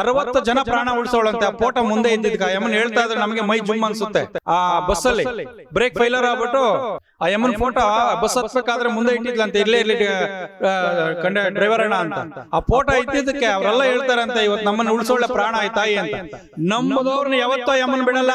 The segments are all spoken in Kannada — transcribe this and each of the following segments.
ಅರವತ್ತು ಜನ ಪ್ರಾಣ ಉಳಿಸೋಳಂತೆ. ಆ ಫೋಟೋ ಮುಂದೆ ಇದ್ದಿದ್ದ ಯಮನ್ ಹೇಳ್ತಾ ಇದ್ರೆ ನಮಗೆ ಮೈ ಜುಮ್ ಅನ್ಸುತ್ತೆ ಆ ಬಸ್ ಅಲ್ಲಿ ಬ್ರೇಕ್ ಫೈಲರ್ ಆಗ್ಬಿಟ್ಟು ಆ ಯಮನ್ ಫೋಟೋ ಬಸ್ ಹತ್ಬೇಕಾದ್ರೆ ಮುಂದೆ ಇಟ್ಟಿದ್ಲಂತೆ. ಇಲ್ಲೇ ಇಲ್ಲಿ ಕಂಡ ಡ್ರೈವರ್ ಅಣ್ಣ ಅಂತ. ಆ ಫೋಟೋ ಇದ್ದಿದ್ದಕ್ಕೆ ಅವರೆಲ್ಲ ಹೇಳ್ತಾರಂತೆ ಇವತ್ತು ನಮ್ಮನ್ನ ಉಳಿಸೋಳೆ ಪ್ರಾಣ ಆಯ್ತಾಯಿ ಅಂತ. ನಂಬುದವ್ರನ್ನ ಯಾವತ್ತೋ ಯಮನ್ ಬಿಡಲ್ಲ.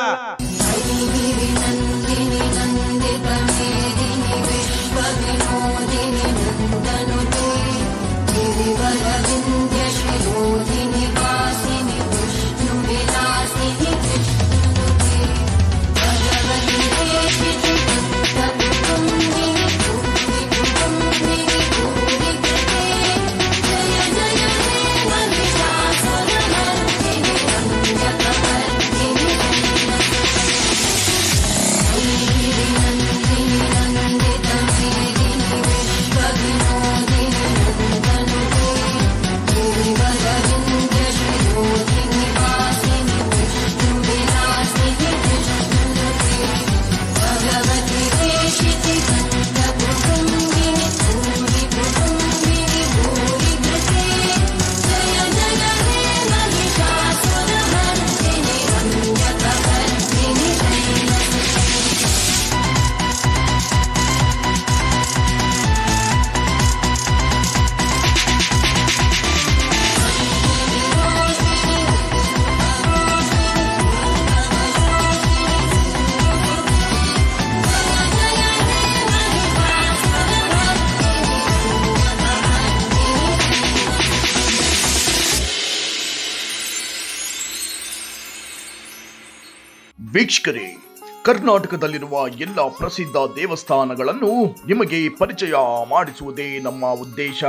ವೀಕ್ಷಕರೇ, ಕರ್ನಾಟಕದಲ್ಲಿರುವ ಎಲ್ಲ ಪ್ರಸಿದ್ಧ ದೇವಸ್ಥಾನಗಳನ್ನು ನಿಮಗೆ ಪರಿಚಯ ಮಾಡಿಸುವುದೇ ನಮ್ಮ ಉದ್ದೇಶ.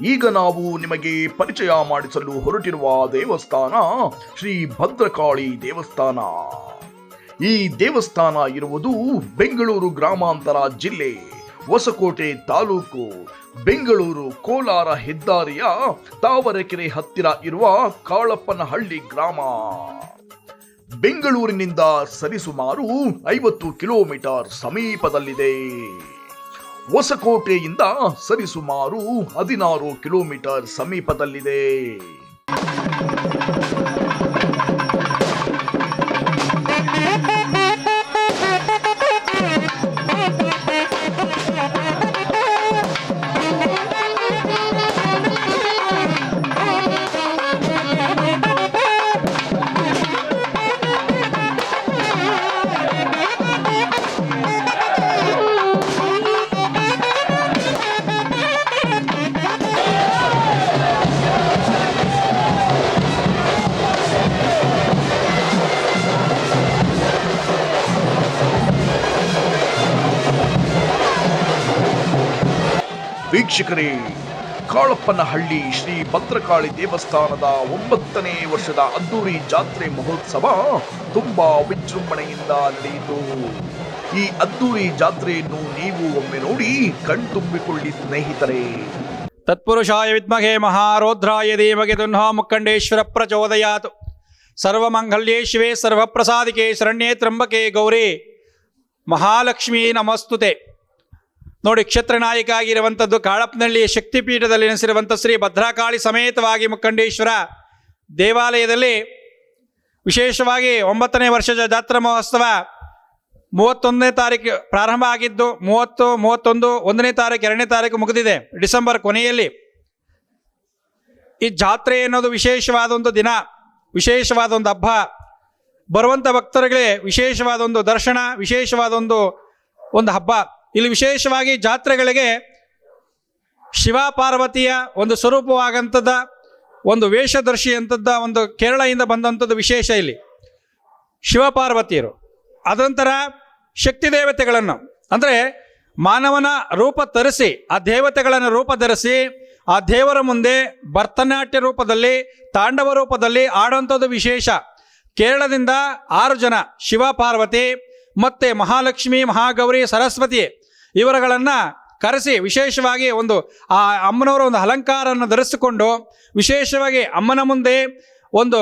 ಈಗ ನಾವು ನಿಮಗೆ ಪರಿಚಯ ಮಾಡಿಸಲು ಹೊರಟಿರುವ ದೇವಸ್ಥಾನ ಶ್ರೀ ಭದ್ರಕಾಳಿ ದೇವಸ್ಥಾನ. ಈ ದೇವಸ್ಥಾನ ಇರುವುದು ಬೆಂಗಳೂರು ಗ್ರಾಮಾಂತರ ಜಿಲ್ಲೆ, ಹೊಸಕೋಟೆ ತಾಲೂಕು, ಬೆಂಗಳೂರು ಕೋಲಾರ ಹೆದ್ದಾರಿಯ ತಾವರೆಕೆರೆ ಹತ್ತಿರ ಇರುವ ಕಾಳಪ್ಪನಹಳ್ಳಿ ಗ್ರಾಮ. ಬೆಂಗಳೂರಿನಿಂದ ಸರಿಸುಮಾರು ಐವತ್ತು ಕಿಲೋಮೀಟರ್ ಸಮೀಪದಲ್ಲಿದೆ. ಹೊಸಕೋಟೆಯಿಂದ ಸರಿಸುಮಾರು ಹದಿನಾರು ಕಿಲೋಮೀಟರ್ ಸಮೀಪದಲ್ಲಿದೆ. ವೀಕ್ಷಕರೇ, ಕಾಳಪ್ಪನಹಳ್ಳಿ ಶ್ರೀ ಭದ್ರಕಾಳಿ ದೇವಸ್ಥಾನದ ಒಂಬತ್ತನೇ ವರ್ಷದ ಅದ್ದೂರಿ ಜಾತ್ರೆ ಮಹೋತ್ಸವ ತುಂಬಾ ವಿಜೃಂಭಣೆಯಿಂದ ನಡೆಯಿತು. ಈ ಅದ್ದೂರಿ ಜಾತ್ರೆಯನ್ನು ನೀವು ಒಮ್ಮೆ ನೋಡಿ ಕಣ್ತುಂಬಿಕೊಳ್ಳಿ, ಸ್ನೇಹಿತರೆ. ತತ್ಪುರುಷಾಯ ವಿದ್ಮಹೆ ಮಹಾರೋದ್ರಾಯ ದೇವಗೆ ದುನ್ಹಾ ಮುಖಂಡೇಶ್ವರ ಪ್ರಚೋದಯಾತ್. ಸರ್ವಮಂಗಲ್ಯೇ ಶಿವೆ ಸರ್ವಪ್ರಸಾದಿಕೆ ಶರಣ್ಯೇ ತ್ರಂಬಕೆ ಗೌರಿ. ಮಹಾಲಕ್ಷ್ಮೀ ನಮಸ್ತುತೆ. ನೋಡಿ, ಕ್ಷೇತ್ರ ನಾಯಕ ಆಗಿರುವಂಥದ್ದು ಕಾಳಪ್ಪನಹಳ್ಳಿಯ ಶಕ್ತಿಪೀಠದಲ್ಲಿ ನೆನೆಸಿರುವಂಥ ಶ್ರೀ ಭದ್ರಕಾಳಿ ಸಮೇತವಾಗಿ ಮುಖಂಡೇಶ್ವರ. ದೇವಾಲಯದಲ್ಲಿ ವಿಶೇಷವಾಗಿ ಒಂಬತ್ತನೇ ವರ್ಷದ ಜಾತ್ರಾ ಮಹೋತ್ಸವ ಮೂವತ್ತೊಂದನೇ ತಾರೀಕು ಪ್ರಾರಂಭ ಆಗಿದ್ದು, ಮೂವತ್ತು, ಮೂವತ್ತೊಂದು, ಒಂದನೇ ತಾರೀಕು, ಎರಡನೇ ತಾರೀಕು ಮುಗಿದಿದೆ ಡಿಸೆಂಬರ್ ಕೊನೆಯಲ್ಲಿ. ಈ ಜಾತ್ರೆ ಅನ್ನೋದು ವಿಶೇಷವಾದ ಒಂದು ದಿನ, ವಿಶೇಷವಾದ ಒಂದು ಹಬ್ಬ. ಬರುವಂಥ ಭಕ್ತರಿಗೆ ವಿಶೇಷವಾದ ಒಂದು ದರ್ಶನ, ವಿಶೇಷವಾದ ಒಂದು ಒಂದು ಹಬ್ಬ. ಇಲ್ಲಿ ವಿಶೇಷವಾಗಿ ಜಾತ್ರೆಗಳಿಗೆ ಶಿವ ಪಾರ್ವತಿಯ ಒಂದು ಸ್ವರೂಪವಾಗಂಥದ್ದ, ಒಂದು ವೇಷದರ್ಶಿ ಅಂಥದ್ದ ಒಂದು ಕೇರಳದಿಂದ ಬಂದಂಥದ್ದು ವಿಶೇಷ ಇಲ್ಲಿ. ಶಿವಪಾರ್ವತಿಯರು ಅದರಂತರ ಶಕ್ತಿ ದೇವತೆಗಳನ್ನು. ಅಂದರೆ ಮಾನವನ ರೂಪ ತರಿಸಿ ಆ ದೇವತೆಗಳನ್ನು ರೂಪ ಧರಿಸಿ, ಆ ದೇವರ ಮುಂದೆ ಭರತನಾಟ್ಯ ರೂಪದಲ್ಲಿ, ತಾಂಡವ ರೂಪದಲ್ಲಿ ಆಡುವಂಥದ್ದು ವಿಶೇಷ. ಕೇರಳದಿಂದ ಆರು ಜನ, ಶಿವ ಪಾರ್ವತಿ, ಮತ್ತು ಮಹಾಲಕ್ಷ್ಮಿ, ಮಹಾಗೌರಿ, ಸರಸ್ವತಿ ಇವರುಗಳನ್ನು ಕರೆಸಿ ವಿಶೇಷವಾಗಿ ಒಂದು ಆ ಅಮ್ಮನವರ ಒಂದು ಅಲಂಕಾರವನ್ನು ಧರಿಸಿಕೊಂಡು ವಿಶೇಷವಾಗಿ ಅಮ್ಮನ ಮುಂದೆ ಒಂದು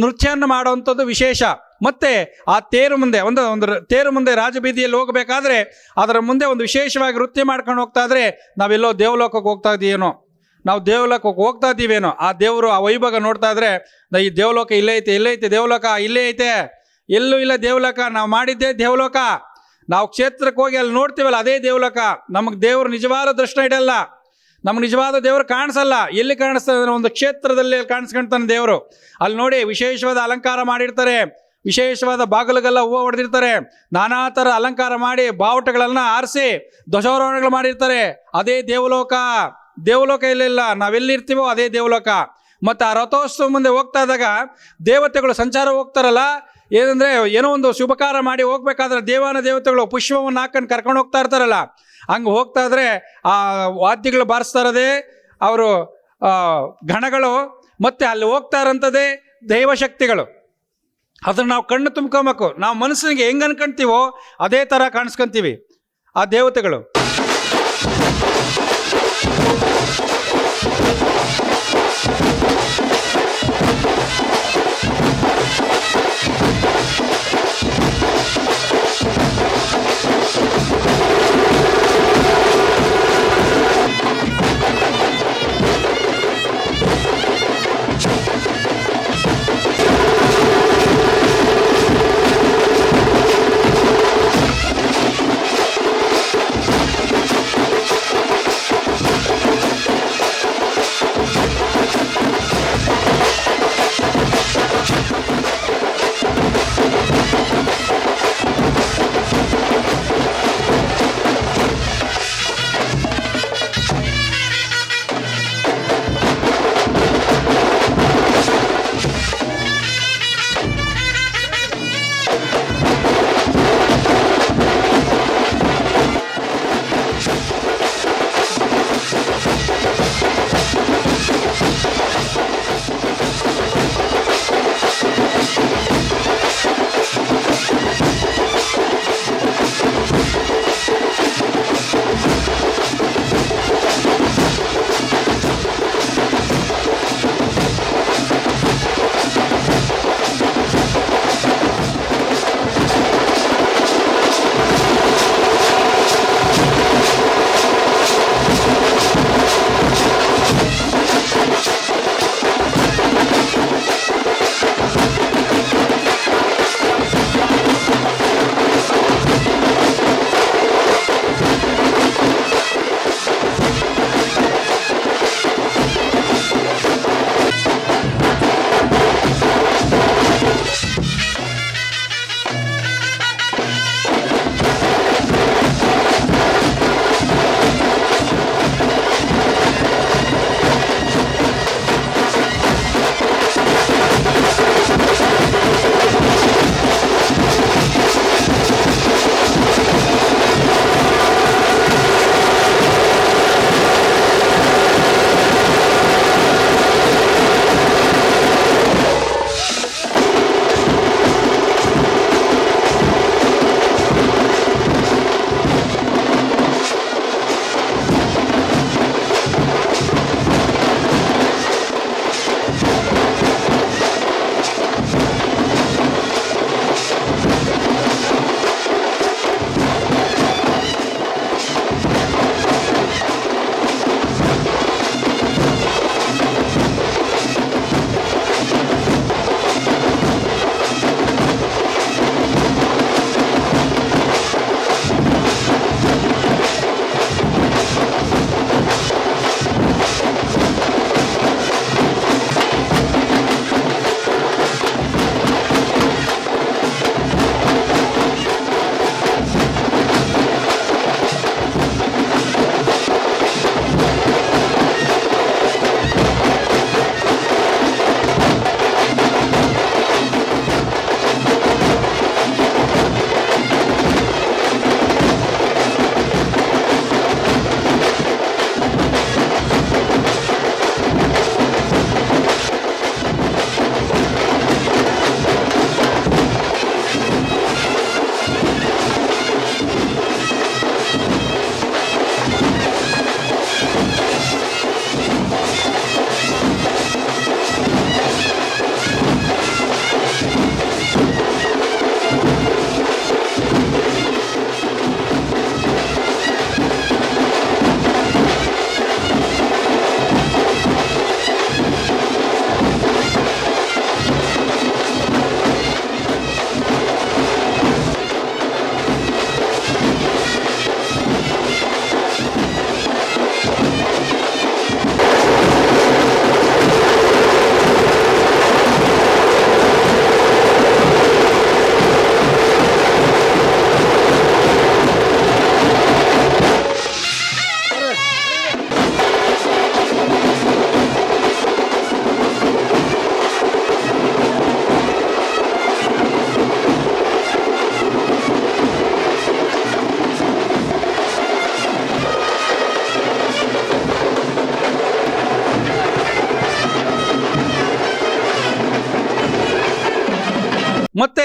ನೃತ್ಯವನ್ನು ಮಾಡುವಂಥದ್ದು ವಿಶೇಷ. ಮತ್ತೆ ಆ ತೇರು ಮುಂದೆ ಒಂದು ಒಂದು ತೇರು ಮುಂದೆ ರಾಜಬೀದಿಯಲ್ಲಿ ಹೋಗಬೇಕಾದ್ರೆ ಅದರ ಮುಂದೆ ಒಂದು ವಿಶೇಷವಾಗಿ ನೃತ್ಯ ಮಾಡ್ಕೊಂಡು ಹೋಗ್ತಾ ಇದ್ರೆ ನಾವೆಲ್ಲೋ ದೇವಲೋಕಕ್ಕೆ ಹೋಗ್ತಾ ಇದ್ದೀವೇನೋ ನಾವು ದೇವಲೋಕಕ್ಕೆ ಹೋಗ್ತಾ ಇದ್ದೀವೇನೋ ಆ ದೇವರು ಆ ವೈಭವ ನೋಡ್ತಾ ಇದ್ರೆ ಈ ದೇವಲೋಕ ಇಲ್ಲೇ ಐತೆ ಇಲ್ಲೇ ಐತೆ, ದೇವಲೋಕ ಇಲ್ಲೇ ಐತೆ. ಎಲ್ಲೂ ಇಲ್ಲ ದೇವಲೋಕ, ನಾವು ಮಾಡಿದ್ದೇ ದೇವಲೋಕ. ನಾವು ಕ್ಷೇತ್ರಕ್ಕೆ ಹೋಗಿ ಅಲ್ಲಿ ನೋಡ್ತೀವಲ್ಲ, ಅದೇ ದೇವಲೋಕ. ನಮಗೆ ದೇವರು ನಿಜವಾದ ದರ್ಶನ ಇಡಲ್ಲ. ನಮ್ಗೆ ನಿಜವಾದ ದೇವರು ಕಾಣಿಸಲ್ಲ. ಎಲ್ಲಿ ಕಾಣಿಸ್ತದೆ ಒಂದು ಕ್ಷೇತ್ರದಲ್ಲಿ ಕಾಣಿಸ್ಕೊಂತಾನೆ ದೇವರು. ಅಲ್ಲಿ ನೋಡಿ ವಿಶೇಷವಾದ ಅಲಂಕಾರ ಮಾಡಿರ್ತಾರೆ. ವಿಶೇಷವಾದ ಬಾಗಿಲುಗೆಲ್ಲ ಹೂವು ಹೊಡೆದಿರ್ತಾರೆ. ನಾನಾ ಥರ ಅಲಂಕಾರ ಮಾಡಿ ಬಾವುಟಗಳನ್ನು ಆರಿಸಿ ಧ್ವಜಾರೋಹಣಗಳು ಮಾಡಿರ್ತಾರೆ. ಅದೇ ದೇವಲೋಕ. ದೇವಲೋಕ ಇಲ್ಲಿಲ್ಲ ನಾವೆಲ್ಲಿರ್ತೀವೋ ಅದೇ ದೇವಲೋಕ. ಮತ್ತು ಆ ರಥೋತ್ಸವ ಮುಂದೆ ಹೋಗ್ತಾ ಇದ್ದಾಗ ದೇವತೆಗಳು ಸಂಚಾರ ಹೋಗ್ತಾರಲ್ಲ ಏನಂದ್ರೆ, ಏನೋ ಒಂದು ಶುಭಕಾರ ಮಾಡಿ ಹೋಗ್ಬೇಕಾದ್ರೆ ದೇವಾನ ದೇವತೆಗಳು ಪುಷ್ಪವನ್ನು ಹಾಕೊಂಡು ಕರ್ಕೊಂಡು ಹೋಗ್ತಾ ಇರ್ತಾರಲ್ಲ, ಹಂಗೆ ಹೋಗ್ತಾ ಇದ್ರೆ ಆ ವಾದ್ಯಗಳು ಬಾರಿಸ್ತಾ ಇರೋದೇ ಅವರು ಗಣಗಳು ಮತ್ತೆ ಅಲ್ಲಿ ಹೋಗ್ತಾ ಇರೋಂಥದ್ದೇ ದೈವಶಕ್ತಿಗಳು. ಅದನ್ನ ನಾವು ಕಣ್ಣು ತುಂಬ್ಕೊಬೇಕು. ನಾವು ಮನಸ್ಸಿಗೆ ಹೆಂಗೆ ಅನ್ಕೊಂತೀವೋ ಅದೇ ಥರ ಕಾಣಿಸ್ಕೊಂತೀವಿ. ಆ ದೇವತೆಗಳು.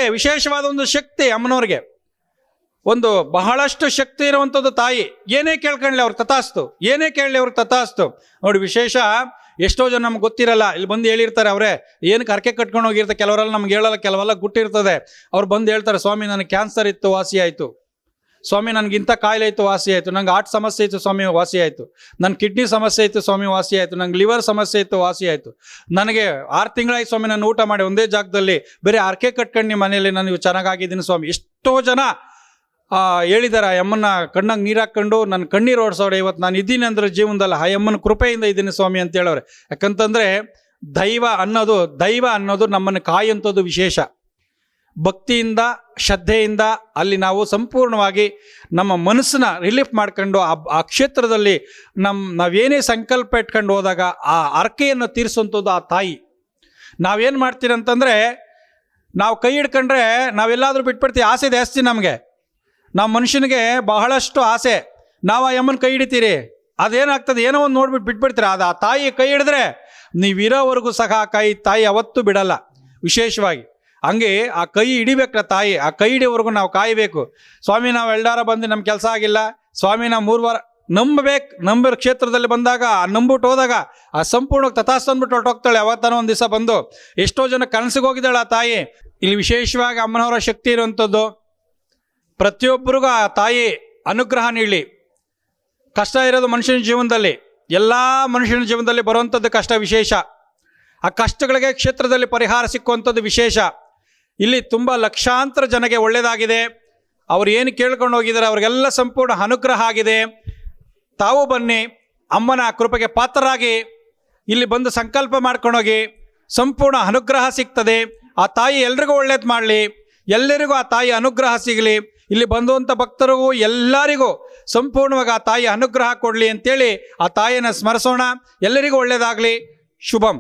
ವಿಶೇಷವಾದ ಒಂದು ಶಕ್ತಿ ಅಮ್ಮನವ್ರಿಗೆ. ಒಂದು ಬಹಳಷ್ಟು ಶಕ್ತಿ ಇರುವಂಥದ್ದು ತಾಯಿ. ಏನೇ ಕೇಳ್ಕೊಳ್ಳಿ ಅವ್ರ ತಥಾಸ್ತು. ಏನೇ ಕೇಳಲಿ ಅವ್ರ ತಥಾಸ್ತು. ನೋಡಿ ವಿಶೇಷ, ಎಷ್ಟೋ ಜನ ನಮ್ಗೆ ಗೊತ್ತಿರಲ್ಲ. ಇಲ್ಲಿ ಬಂದು ಹೇಳಿರ್ತಾರೆ ಅವರೇ ಏನು ಹರಕೆ ಕಟ್ಕೊಂಡು ಹೋಗಿರ್ತಾರೆ ಕೆಲವರೆಲ್ಲ ನಮ್ಗೆ ಹೇಳಲ್ಲ, ಕೆಲವೆಲ್ಲ ಗುಟ್ಟಿರ್ತದೆ. ಅವ್ರು ಬಂದು ಹೇಳ್ತಾರೆ, ಸ್ವಾಮಿ, ನನಗೆ ಕ್ಯಾನ್ಸರ್ ಇತ್ತು, ವಾಸಿ ಆಯಿತು. ಸ್ವಾಮಿ ನನಗೆ ಇಂಥ ಕಾಯಿಲೆ ಆಯಿತು ವಾಸಿ ಆಯಿತು. ನಂಗೆ ಹಾರ್ಟ್ ಸಮಸ್ಯೆ ಇತ್ತು ಸ್ವಾಮಿ ವಾಸಿ ಆಯಿತು. ನನ್ನ ಕಿಡ್ನಿ ಸಮಸ್ಯೆ ಇತ್ತು ಸ್ವಾಮಿ ವಾಸಿ ಆಯಿತು. ನಂಗೆ ಲಿವರ್ ಸಮಸ್ಯೆ ಇತ್ತು ವಾಸಿ ಆಯಿತು. ನನಗೆ ಆರು ತಿಂಗಳಾಯ್ತು ಸ್ವಾಮಿ ನಾನು ಊಟ ಮಾಡಿ ಒಂದೇ ಜಾಗದಲ್ಲಿ. ಬೇರೆ ಅರ್ಕೆ ಕಟ್ಕೊಂಡು ನಿಮ್ಮ ಮನೆಯಲ್ಲಿ ನಾನು ಚೆನ್ನಾಗಾಗಿದ್ದೀನಿ ಸ್ವಾಮಿ. ಎಷ್ಟೋ ಜನ ಆ, ಹೇಳಿದ್ದಾರೆ ಆ ಯಮ್ಮನ ಕಣ್ಣಾಗ ನೀರು ಹಾಕ್ಕೊಂಡು ನನ್ನ ಕಣ್ಣೀರು ಓಡಿಸೋರೆ ಇವತ್ತು ನಾನು ಇದ್ದೀನಿ ಅಂದ್ರೆ ಜೀವನದಲ್ಲಿ ಆ ಯಮ್ಮನ ಕೃಪೆಯಿಂದ ಇದ್ದೀನಿ ಸ್ವಾಮಿ ಅಂತ ಹೇಳೋರು ಯಾಕಂತಂದರೆ ದೈವ ಅನ್ನೋದು ದೈವ ಅನ್ನೋದು ನಮ್ಮನ್ನು ಕಾಯುವಂಥದ್ದು ವಿಶೇಷ. ಭಕ್ತಿಯಿಂದ, ಶ್ರದ್ಧೆಯಿಂದ ಅಲ್ಲಿ ನಾವು ಸಂಪೂರ್ಣವಾಗಿ ನಮ್ಮ ಮನಸ್ಸನ್ನ ರಿಲೀಫ್ ಮಾಡ್ಕೊಂಡು ಆ ಆ ಕ್ಷೇತ್ರದಲ್ಲಿ ನಮ್ಮ ನಾವೇನೇ ಸಂಕಲ್ಪ ಇಟ್ಕೊಂಡು ಹೋದಾಗ ಆ ಅರ್ಕೆಯನ್ನು ತೀರಿಸುವಂಥದ್ದು ಆ ತಾಯಿ. ನಾವೇನು ಮಾಡ್ತೀರಿ ಅಂತಂದರೆ, ನಾವು ಕೈ ಹಿಡ್ಕೊಂಡ್ರೆ ನಾವೆಲ್ಲಾದರೂ ಬಿಟ್ಬಿಡ್ತೀವಿ. ಆಸೆ ಜಾಸ್ತಿ ನಮಗೆ. ನಮ್ಮ ಮನುಷ್ಯನಿಗೆ ಬಹಳಷ್ಟು ಆಸೆ. ನಾವು ಆ ಯಮ್ಮನ ಕೈ ಹಿಡಿತೀರಿ. ಅದೇನಾಗ್ತದೆ? ಏನೋ ಒಂದು ನೋಡ್ಬಿಟ್ಟು ಬಿಟ್ಬಿಡ್ತೀರ? ಅದು ಆ ತಾಯಿ ಕೈ ಹಿಡಿದ್ರೆ ನೀವಿರೋವರೆಗೂ ಸಹ ಆ ಕೈ ತಾಯಿ ಅವತ್ತು ಬಿಡಲ್ಲ, ವಿಶೇಷವಾಗಿ. ಹಂಗೆ ಆ ಕೈ ಹಿಡಿಬೇಕ್ರ ತಾಯಿ, ಆ ಕೈ ಹಿಡಿಯೋವರೆಗೂ ನಾವು ಕಾಯಬೇಕು. ಸ್ವಾಮಿ, ನಾವು ಎಲ್ಡಾರ ಬಂದು ನಮ್ಮ ಕೆಲಸ ಆಗಿಲ್ಲ. ಸ್ವಾಮಿ, ನಾವು ಮೂರು ವಾರ ನಂಬಬೇಕು. ನಂಬರ್ ಕ್ಷೇತ್ರದಲ್ಲಿ ಬಂದಾಗ, ಆ ನಂಬಿಟ್ಟು ಹೋದಾಗ, ಆ ಸಂಪೂರ್ಣ ತಥಾಸ್ತು ಅಂದ್ಬಿಟ್ಟು ಹೊರಟೋಗ್ತಾಳೆ ಯಾವತ್ತಾನೋ ಒಂದು ದಿವಸ ಬಂದು ಎಷ್ಟೋ ಜನ ಕನಸಿಗೆ ಹೋಗಿದ್ದಾಳೆ ಆ ತಾಯಿ. ಇಲ್ಲಿ ವಿಶೇಷವಾಗಿ ಅಮ್ಮನವರ ಶಕ್ತಿ ಇರುವಂಥದ್ದು ಪ್ರತಿಯೊಬ್ಬರಿಗೂ ಆ ತಾಯಿ ಅನುಗ್ರಹ ನೀಡಲಿ. ಕಷ್ಟ ಇರೋದು ಮನುಷ್ಯನ ಜೀವನದಲ್ಲಿ, ಎಲ್ಲ ಮನುಷ್ಯನ ಜೀವನದಲ್ಲಿ ಬರುವಂಥದ್ದು ಕಷ್ಟ ವಿಶೇಷ. ಆ ಕಷ್ಟಗಳಿಗೆ ಕ್ಷೇತ್ರದಲ್ಲಿ ಪರಿಹಾರ ಸಿಕ್ಕುವಂಥದ್ದು ವಿಶೇಷ. ಇಲ್ಲಿ ತುಂಬ ಲಕ್ಷಾಂತರ ಜನಗೆ ಒಳ್ಳೆಯದಾಗಿದೆ ಅವ್ರು ಏನು ಕೇಳ್ಕೊಂಡು ಹೋಗಿದ್ದಾರೆ, ಅವರಿಗೆಲ್ಲ ಸಂಪೂರ್ಣ ಅನುಗ್ರಹ ಆಗಿದೆ. ತಾವು ಬನ್ನಿ, ಅಮ್ಮನ ಕೃಪೆಗೆ ಪಾತ್ರರಾಗಿ, ಇಲ್ಲಿ ಬಂದು ಸಂಕಲ್ಪ ಮಾಡ್ಕೊಂಡೋಗಿ ಸಂಪೂರ್ಣ ಅನುಗ್ರಹ ಸಿಗ್ತದೆ. ಆ ತಾಯಿ ಎಲ್ರಿಗೂ ಒಳ್ಳೇದು ಮಾಡಲಿ, ಎಲ್ಲರಿಗೂ ಆ ತಾಯಿ ಅನುಗ್ರಹ ಸಿಗಲಿ. ಇಲ್ಲಿ ಬಂದುವಂಥ ಭಕ್ತರಿಗೂ ಎಲ್ಲರಿಗೂ ಸಂಪೂರ್ಣವಾಗಿ ಆ ತಾಯಿ ಅನುಗ್ರಹ ಕೊಡಲಿ ಅಂತೇಳಿ ಆ ತಾಯಿಯನ್ನು ಸ್ಮರಿಸೋಣ. ಎಲ್ಲರಿಗೂ ಒಳ್ಳೆಯದಾಗಲಿ ಶುಭಂ.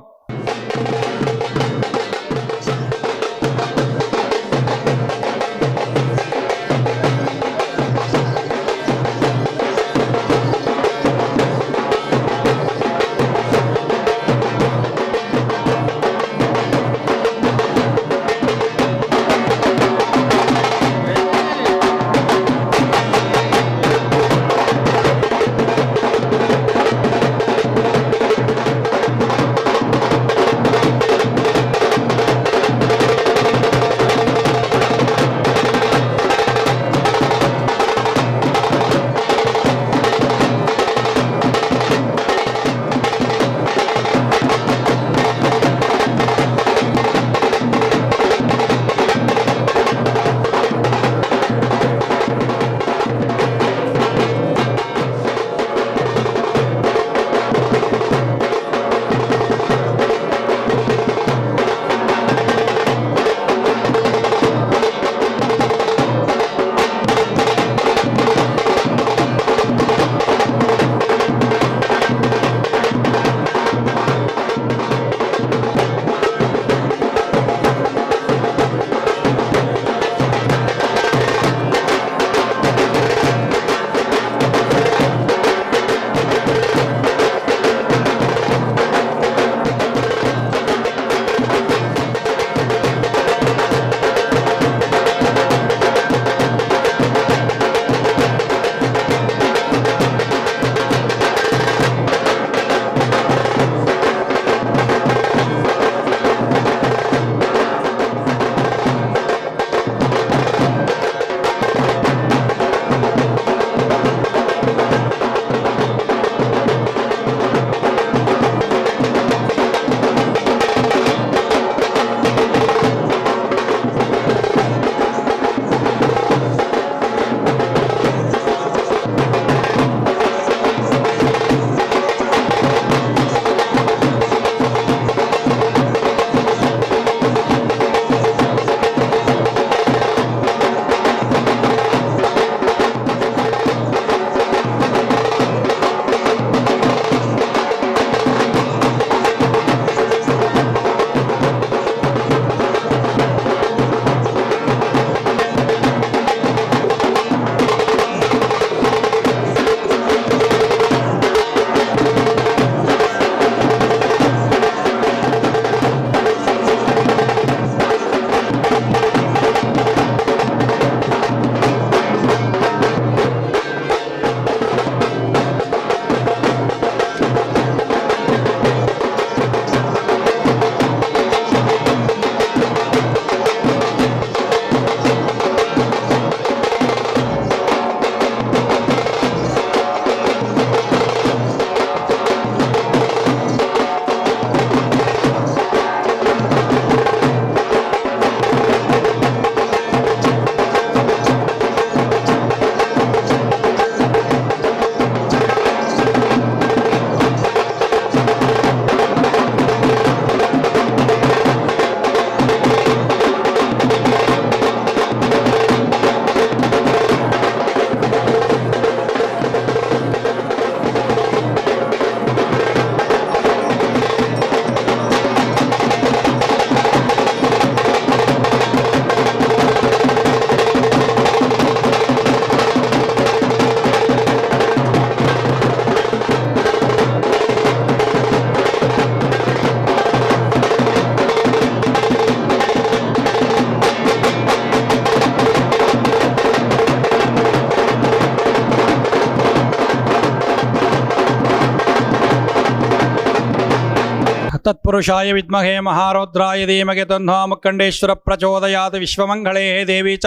ತತ್ಪುರುಷಾಯ ವಿದ್ಮಹೇ ಮಹಾರೌದ್ರಾಯ ಧೀಮಗೆ ತನ್ನೋ ಮುಖಂಡೇಶ್ವರ ಪ್ರಚೋದಯಾತ್ ವಿಶ್ವಮಂಗಳೇ ದೇವಿ ಚ.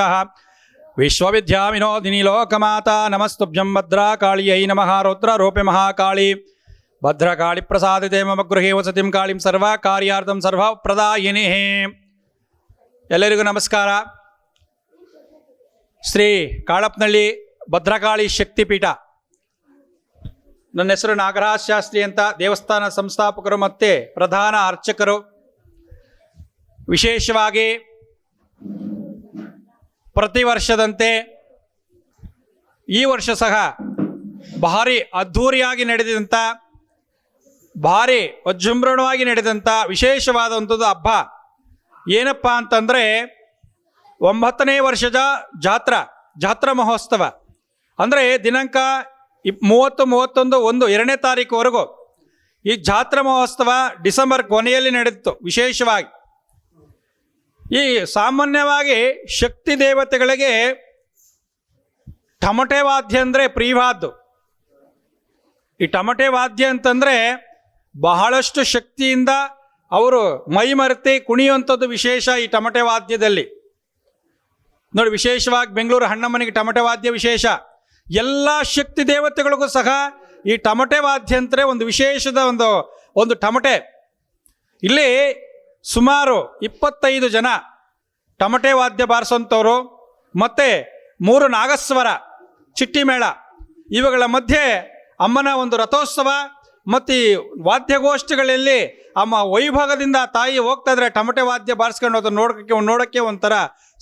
ವಿಶ್ವವಿದ್ಯಾಮಿನೋದಿನಿ ಲೋಕಮಾತಾ ನಮಸ್ತುಭ್ಯಂ ಭದ್ರಾ ಕಾಳಿಯೈ ನಮಃ ರೌದ್ರ ರೂಪೆ ಮಹಾಕಾಳಿ. ಭದ್ರಕಾಳಿ ಪ್ರಸಾದಿತೆ ಮಮ ಗೃಹೇ ವಸತಿಂ ಕಾಳಿಂ ಸರ್ವ ಕಾರ್ಯಾರ್ಥಂ ಸರ್ವ ಪ್ರದಾಯಿನಿ ಎಲ್ಲರಿಗೂ ನಮಸ್ಕಾರ. ಶ್ರೀ ಕಾಳಪ್ನಳ್ಳಿ ಭದ್ರಕಾಳಿ ಶಕ್ತಿಪೀಠ ನನ್ನ ಹೆಸರು ನಾಗರಾಜ್ ಶಾಸ್ತ್ರಿ ಅಂತ ದೇವಸ್ಥಾನ ಸಂಸ್ಥಾಪಕರು ಮತ್ತು ಪ್ರಧಾನ ಅರ್ಚಕರು. ವಿಶೇಷವಾಗಿ ಪ್ರತಿ ವರ್ಷದಂತೆ ಈ ವರ್ಷ ಸಹ ಭಾರಿ ಅದ್ಧೂರಿಯಾಗಿ ನಡೆದಂಥ ಭಾರಿ ವಿಜೃಂಭಣವಾಗಿ ನಡೆದಂಥ ವಿಶೇಷವಾದಂಥದ್ದು ಹಬ್ಬ ಏನಪ್ಪ ಅಂತಂದರೆ ಒಂಬತ್ತನೇ ವರ್ಷದ ಜಾತ್ರಾ ಜಾತ್ರಾ ಮಹೋತ್ಸವ. ಅಂದರೆ ದಿನಾಂಕ ಇಪ್ ಮೂವತ್ತು, ಮೂವತ್ತೊಂದು, ಒಂದು, ಎರಡನೇ ತಾರೀಕುವರೆಗೂ ಈ ಜಾತ್ರಾ ಮಹೋತ್ಸವ ಡಿಸೆಂಬರ್ ಕೊನೆಯಲ್ಲಿ ನಡೆದಿತ್ತು ವಿಶೇಷವಾಗಿ. ಈ ಸಾಮಾನ್ಯವಾಗಿ ಶಕ್ತಿ ದೇವತೆಗಳಿಗೆ ಟಮಟೆ ವಾದ್ಯ ಅಂದರೆ ಪ್ರಿಯವಾದ್ದು ಈ ಟಮಟೆ ವಾದ್ಯ ಅಂತಂದರೆ ಬಹಳಷ್ಟು ಶಕ್ತಿಯಿಂದ ಅವರು ಮೈ ಮರೆತಿ ಕುಣಿಯುವಂಥದ್ದು ವಿಶೇಷ ಈ ಟಮಟೆ ವಾದ್ಯದಲ್ಲಿ. ನೋಡಿ, ವಿಶೇಷವಾಗಿ ಬೆಂಗಳೂರು ಹಣ್ಣಮ್ಮನಿಗೆ ಟಮಟೆ ವಾದ್ಯ ವಿಶೇಷ. ಎಲ್ಲ ಶಕ್ತಿ ದೇವತೆಗಳಿಗೂ ಸಹ ಈ ಟಮಟೆ ವಾದ್ಯ ಅಂದರೆ ಒಂದು ವಿಶೇಷದ ಒಂದು ಒಂದು ಟಮಟೆ. ಇಲ್ಲಿ ಸುಮಾರು ಇಪ್ಪತ್ತೈದು ಜನ ಟಮಟೆ ವಾದ್ಯ ಬಾರಿಸೋಂಥವ್ರು ಮತ್ತು ಮೂರು ನಾಗಸ್ವರ ಚಿಟ್ಟಿ ಮೇಳ. ಇವುಗಳ ಮಧ್ಯೆ ಅಮ್ಮನ ಒಂದು ರಥೋತ್ಸವ, ಮತ್ತು ಈ ವಾದ್ಯಗೋಷ್ಠಿಗಳಲ್ಲಿ ಅಮ್ಮ ವೈಭಾಗದಿಂದ ತಾಯಿ ಹೋಗ್ತಾ ಇದ್ರೆ ಟಮಟೆ ವಾದ್ಯ ಬಾರಿಸ್ಕೊಂಡು ಅದನ್ನು ನೋಡೋಕ್ಕೆ ನೋಡೋಕ್ಕೆ ಒಂಥರ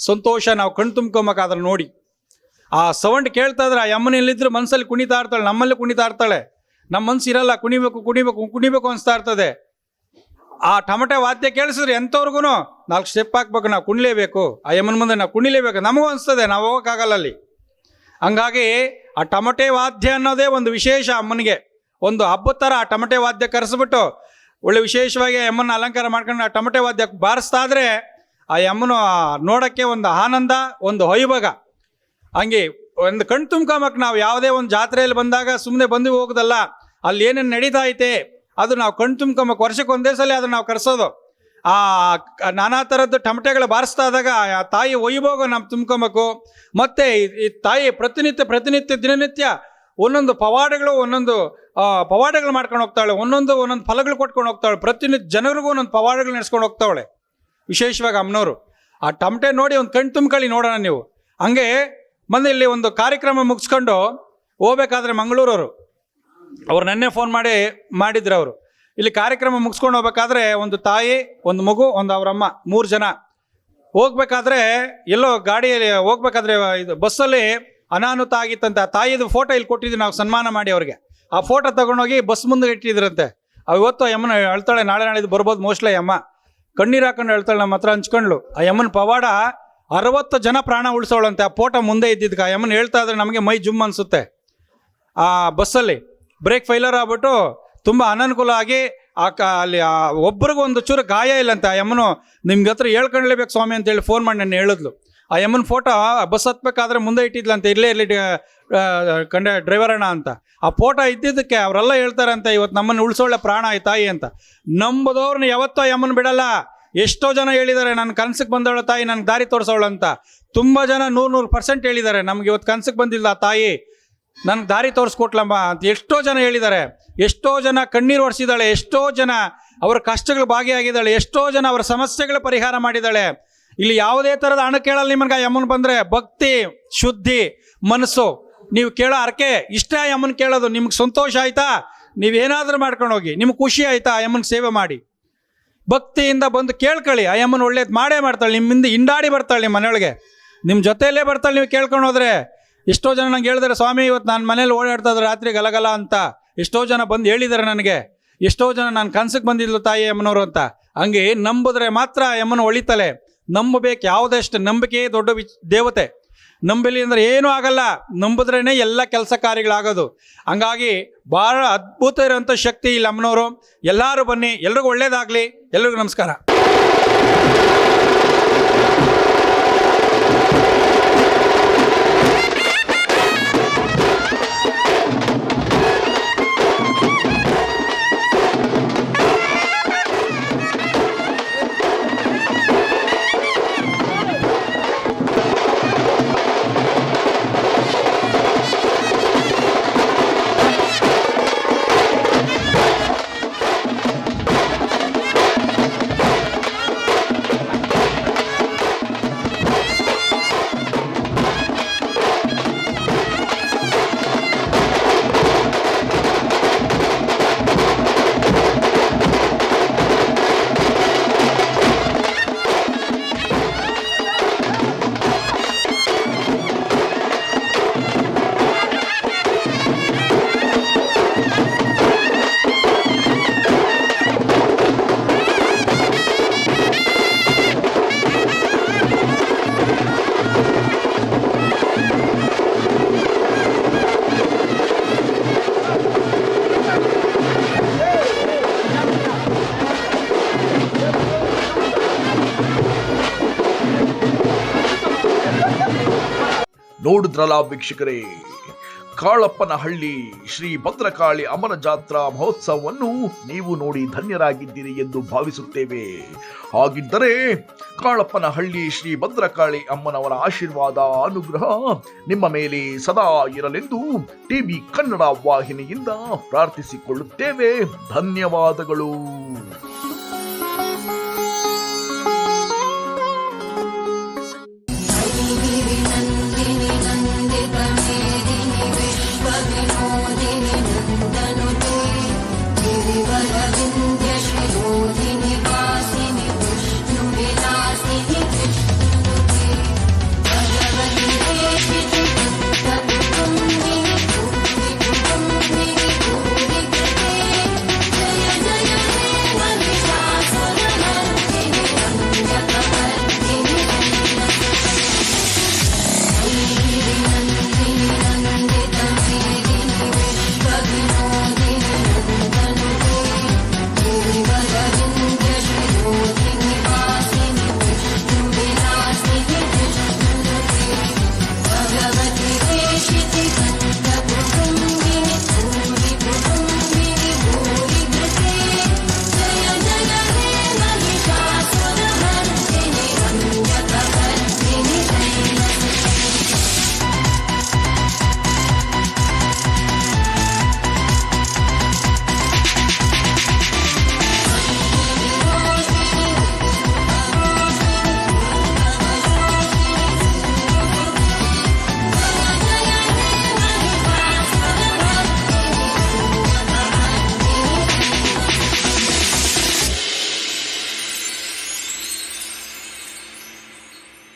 ಸಂತೋಷ. ನಾವು ಕಣ್ ತುಂಬ್ಕೊಬೇಕಾದ್ರೆ ನೋಡಿ. ಆ ಸೌಂಡ್ ಕೇಳ್ತಾ ಇದ್ರೆ ಆ ಯಮ್ಮನ ಎಲ್ಲಿದ್ರು ಮನಸ್ಸಲ್ಲಿ ಕುಣಿತಾ ಇರ್ತಾಳೆ, ನಮ್ಮಲ್ಲಿ ಕುಣಿತಾ ಇರ್ತಾಳೆ. ನಮ್ಮ ಮನ್ಸು ಇರಲ್ಲ, ಕುಣಿಬೇಕು ಕುಣಿಬೇಕು ಕುಣಿಬೇಕು ಅನಿಸ್ತಾ ಇರ್ತದೆ. ಆ ಟಮಟೆ ವಾದ್ಯ ಕೇಳಿಸಿದ್ರೆ ಎಂಥವ್ರಿಗೂ ನಾಲ್ಕು ಸ್ಟೆಪ್ ಹಾಕ್ಬೇಕು, ನಾವು ಕುಣಿಲೇಬೇಕು. ಆ ಯಮ್ಮನ ಮುಂದೆ ನಾವು ಕುಣಿಲೇಬೇಕು. ನಮಗೂ ಅನಿಸ್ತದೆ, ನಾವು ಹೋಗೋಕ್ಕಾಗಲ್ಲ ಅಲ್ಲಿ. ಹಂಗಾಗಿ ಆ ಟಮಟೆ ವಾದ್ಯ ಅನ್ನೋದೇ ಒಂದು ವಿಶೇಷ ಅಮ್ಮನಿಗೆ. ಒಂದು ಹಬ್ಬದ ಥರ ಆ ಟಮಟೆ ವಾದ್ಯ ಕರೆಸ್ಬಿಟ್ಟು ಒಳ್ಳೆ ವಿಶೇಷವಾಗಿ ಆ ಯಮ್ಮನ ಅಲಂಕಾರ ಮಾಡ್ಕೊಂಡು ಆ ಟಮಟೆ ವಾದ್ಯ ಬಾರಿಸ್ತಾ ಇದ್ರೆ ಆ ಯಮ್ಮನು ನೋಡೋಕ್ಕೆ ಒಂದು ಆನಂದ, ಒಂದು ಹೊಯ್ಭಾಗ ಹಂಗೆ ಒಂದು ಕಣ್ ತುಂಬ್ಕೊಂಬಕ್ ನಾವು ಯಾವುದೇ ಒಂದು ಜಾತ್ರೆಯಲ್ಲಿ ಬಂದಾಗ ಸುಮ್ಮನೆ ಬಂದು ಹೋಗೋದಲ್ಲ, ಅಲ್ಲಿ ಏನೇನು ನಡೀತಾ ಐತೆ, ಅದು ನಾವು ಕಣ್ ತುಂಬ್ಕೊಂಬಕ್ ವರ್ಷಕ್ಕೆ ಒಂದೇ ಸಲ ಅದನ್ನು ನಾವು ಕರೆಸೋದು. ಆ ನಾನಾ ಥರದ್ದು ಟಮಟೆಗಳು ಬಾರಿಸ್ತಾ ಇದ್ದಾಗ ಆ ತಾಯಿ ವೈಭೋಗ ನಾವು ತುಂಬ್ಕೊಬೇಕು, ಮತ್ತು ಈ- ತಾಯಿ ಪ್ರತಿನಿತ್ಯ ಪ್ರತಿನಿತ್ಯ ದಿನನಿತ್ಯ ಒಂದೊಂದು ಪವಾಡಗಳು ಒಂದೊಂದು ಪವಾಡಗಳು ಮಾಡ್ಕೊಂಡು ಹೋಗ್ತಾಳೆ, ಒಂದೊಂದು ಒಂದೊಂದು ಫಲಗಳು ಕೊಟ್ಕೊಂಡು ಹೋಗ್ತಾಳೆ, ಪ್ರತಿನಿತ್ಯ ಜನರಿಗೂ ಒಂದೊಂದು ಪವಾಡಗಳು ನಡೆಸ್ಕೊಂಡು ಹೋಗ್ತಾವಳೆ, ವಿಶೇಷವಾಗಿ ಅಮ್ಮನವರು. ಆ ಟಮಟೆ ನೋಡಿ ಒಂದು ಕಣ್ ತುಂಬ್ಕೊಳ್ಳಿ ನೋಡೋಣ ನೀವು. ಹಂಗೆ ಮೊನ್ನೆ ಇಲ್ಲಿ ಒಂದು ಕಾರ್ಯಕ್ರಮ ಮುಗಿಸ್ಕೊಂಡು ಹೋಗ್ಬೇಕಾದ್ರೆ ಮಂಗಳೂರವರು. ಅವ್ರು ನೆನ್ನೆ ಫೋನ್ ಮಾಡಿ, ಮಾಡಿದ್ರು ಅವರು. ಇಲ್ಲಿ ಕಾರ್ಯಕ್ರಮ ಮುಗಿಸ್ಕೊಂಡು ಹೋಗ್ಬೇಕಾದ್ರೆ ಒಂದು ತಾಯಿ, ಒಂದು ಮಗು, ಒಂದು ಅವರಮ್ಮ, ಮೂರು ಜನ. ಹೋಗ್ಬೇಕಾದ್ರೆ ಎಲ್ಲೋ ಗಾಡಿಯಲ್ಲಿ, ಹೋಗ್ಬೇಕಾದ್ರೆ ಇದು ಬಸ್ಸಲ್ಲಿ ಅನಾನುತ ಆಗಿತ್ತಂತೆ. ಆ ತಾಯಿದು ಫೋಟೋ ಇಲ್ಲಿ ಕೊಟ್ಟಿದ್ವಿ ನಾವು ಸನ್ಮಾನ ಮಾಡಿ ಅವ್ರಿಗೆ. ಆ ಫೋಟೋ ತಗೊಂಡೋಗಿ ಬಸ್ ಮುಂದೆ ಇಟ್ಟಿದ್ರಂತೆ. ಅವ್ ಇವತ್ತು ಯಮ್ಮನ ಹೇಳ್ತಾಳೆ ನಾಳೆ ನಾಳಿದ್ದು ಬರ್ಬೋದು ಮೋಸ್ಟ್ಲಿ ಅಮ್ಮ ಕಣ್ಣೀರು ಹಾಕೊಂಡು ಹೇಳ್ತಾಳೆ ನಮ್ಮ ಹತ್ರ ಹಂಚ್ಕೊಂಡ್ಳು. ಆ ಯಮ್ಮನ ಪವಾಡ ಅರವತ್ತು ಜನ ಪ್ರಾಣ ಉಳಿಸೋಳಂತೆ. ಆ ಫೋಟೋ ಮುಂದೆ ಇದ್ದಿದ್ದು ಕಾಯಮ್ಮನ ಯಮ್ಮನ ಹೇಳ್ತಾ ಇದ್ರೆ ನಮಗೆ ಮೈ ಜುಮ್ ಅನಿಸುತ್ತೆ. ಆ ಬಸ್ಸಲ್ಲಿ ಬ್ರೇಕ್ ಫೈಲರ್ ಆಗ್ಬಿಟ್ಟು ತುಂಬ ಅನನುಕೂಲ ಆಗಿ ಆ ಕ ಅಲ್ಲಿ ಆ ಒಬ್ರಿಗೂ ಒಂದು ಚೂರು ಗಾಯ ಇಲ್ಲಂತೆ ಆ ಯಮ್ಮನು ನಿಮ್ಗೆ ಹತ್ರ ಹೇಳ್ಕೊಂಡ್ಲೇಬೇಕು ಸ್ವಾಮಿ ಅಂತೇಳಿ ಫೋನ್ ಮಾಡಿ ನಾನು ಹೇಳಿದ್ಲು. ಆ ಯಮ್ಮನ ಫೋಟೋ ಬಸ್ ಹತ್ಬೇಕಾದ್ರೆ ಮುಂದೆ ಇಟ್ಟಿದ್ಲಂತೆ, ಇಲ್ಲೇ ಇರಲಿ ಕಂಡ ಡ್ರೈವರ್ ಅಣ್ಣ ಅಂತ. ಆ ಫೋಟೋ ಇದ್ದಿದ್ದಕ್ಕೆ ಅವರೆಲ್ಲ ಹೇಳ್ತಾರಂತೆ ಇವತ್ತು ನಮ್ಮನ್ನು ಉಳಿಸೋಳ್ಳೆ ಪ್ರಾಣ ಆಯ್ತಾಯಿ ತಾಯಿ ಅಂತ. ನಂಬದವ್ರನ್ನ ಯಾವತ್ತೋ ಯಮ್ಮನ ಬಿಡಲ್ಲ. ಎಷ್ಟೋ ಜನ ಹೇಳಿದ್ದಾರೆ, ನನ್ನ ಕನಸಿಗೆ ಬಂದವಳ ತಾಯಿ, ನನಗೆ ದಾರಿ ತೋರಿಸೋಳು ಅಂತ. ತುಂಬ ಜನ ನೂರು ನೂರು ಪರ್ಸೆಂಟ್ ಹೇಳಿದ್ದಾರೆ, ನಮ್ಗೆ ಇವತ್ತು ಕನಸಿಗೆ ಬಂದಿಲ್ಲ ತಾಯಿ, ನನಗೆ ದಾರಿ ತೋರಿಸ್ಕೊಟ್ಲಮ್ಮ ಅಂತ ಎಷ್ಟೋ ಜನ ಹೇಳಿದ್ದಾರೆ. ಎಷ್ಟೋ ಜನ ಕಣ್ಣೀರು ಒರೆಸಿದ್ದಾಳೆ, ಎಷ್ಟೋ ಜನ ಅವರ ಕಷ್ಟಗಳು ಭಾಗಿಯಾಗಿದ್ದಾಳೆ, ಎಷ್ಟೋ ಜನ ಅವರ ಸಮಸ್ಯೆಗಳ ಪರಿಹಾರ ಮಾಡಿದ್ದಾಳೆ. ಇಲ್ಲಿ ಯಾವುದೇ ಥರದ ಹಣ ಕೇಳಲ್ಲ ನಿಮಗೆ ಯಮ್ಮನ ಬಂದರೆ. ಭಕ್ತಿ, ಶುದ್ಧಿ, ಮನಸ್ಸು. ನೀವು ಕೇಳೋ ಹರಕೆ ಇಷ್ಟೇ ಯಮ್ಮನ ಕೇಳೋದು. ನಿಮ್ಗೆ ಸಂತೋಷ ಆಯ್ತಾ? ನೀವೇನಾದರೂ ಮಾಡ್ಕೊಂಡು ಹೋಗಿ ನಿಮ್ಗೆ ಖುಷಿ ಆಯ್ತಾ ಯಮ್ಮನ ಸೇವೆ ಮಾಡಿ? ಭಕ್ತಿಯಿಂದ ಬಂದು ಕೇಳ್ಕೊಳ್ಳಿ. ಅಯ್ಯಮ್ಮನ ಯಮ್ಮನ ಒಳ್ಳೇದು ಮಾಡೇ ಮಾಡ್ತಾಳೆ ನಿಮ್ಮಿಂದ ಹಿಂಡಾಡಿ ಬರ್ತಾಳೆ ನಿಮ್ಮ ಮನೆಯೊಳಗೆ. ನಿಮ್ಮ ಜೊತೆಯಲ್ಲೇ ಬರ್ತಾಳೆ, ನೀವು ಕೇಳ್ಕೊಂಡು ಹೋದ್ರೆ. ಎಷ್ಟೋ ಜನ ನಂಗೆ ಹೇಳಿದ್ರೆ ಸ್ವಾಮಿ, ಇವತ್ತು ನಾನು ಮನೇಲಿ ಓಡಾಡ್ತಾ ಇದ್ರೆ ರಾತ್ರಿ ಗಲಗಲ ಅಂತ. ಎಷ್ಟೋ ಜನ ಬಂದು ಹೇಳಿದ್ದಾರೆ ನನಗೆ. ಎಷ್ಟೋ ಜನ ನಾನು ಕನಸಕ್ಕೆ ಬಂದಿದ್ಲು ತಾಯಿ ಅಮ್ಮನವರು ಅಂತ. ಹಂಗೆ ನಂಬಿದ್ರೆ ಮಾತ್ರ ಅಮ್ಮನ ಒಳಿತಲೆ. ನಂಬಬೇಕು, ಯಾವುದಷ್ಟು ನಂಬಿಕೆ, ದೊಡ್ಡ ದೇವತೆ. ನಂಬಲಿ ಅಂದ್ರೆ ಏನೂ ಆಗಲ್ಲ. ನಂಬಿದ್ರೇ ಎಲ್ಲ ಕೆಲಸ ಕಾರ್ಯಗಳಾಗೋದು. ಹಂಗಾಗಿ ಭಾಳ ಅದ್ಭುತ ಇರೋಂಥ ಶಕ್ತಿ ಇಲ್ಲಿ ಅಮ್ಮನವರು ಎಲ್ಲರೂ ಬನ್ನಿ. ಎಲ್ರಿಗೂ ಒಳ್ಳೇದಾಗಲಿ. ಎಲ್ರಿಗೂ ನಮಸ್ಕಾರ. ನೋಡಿದ್ರಲ್ಲ ವೀಕ್ಷಕರೇ ಕಾಳಪ್ಪನಹಳ್ಳಿ ಶ್ರೀ ಭದ್ರಕಾಳಿ ಅಮರ ಜಾತ್ರಾ ಮಹೋತ್ಸವವನ್ನು ನೀವು ನೋಡಿ ಧನ್ಯರಾಗಿದ್ದೀರಿ ಎಂದು ಭಾವಿಸುತ್ತೇವೆ. ಹಾಗಿದ್ದರೆ ಕಾಳಪ್ಪನಹಳ್ಳಿ ಶ್ರೀ ಭದ್ರಕಾಳಿ ಅಮ್ಮನವರ ಆಶೀರ್ವಾದ ಅನುಗ್ರಹ ನಿಮ್ಮ ಮೇಲೆ ಸದಾ ಇರಲೆಂದು ಟಿವಿ ಕನ್ನಡ ವಾಹಿನಿಯಿಂದ ಪ್ರಾರ್ಥಿಸಿಕೊಳ್ಳುತ್ತೇವೆ. ಧನ್ಯವಾದಗಳು.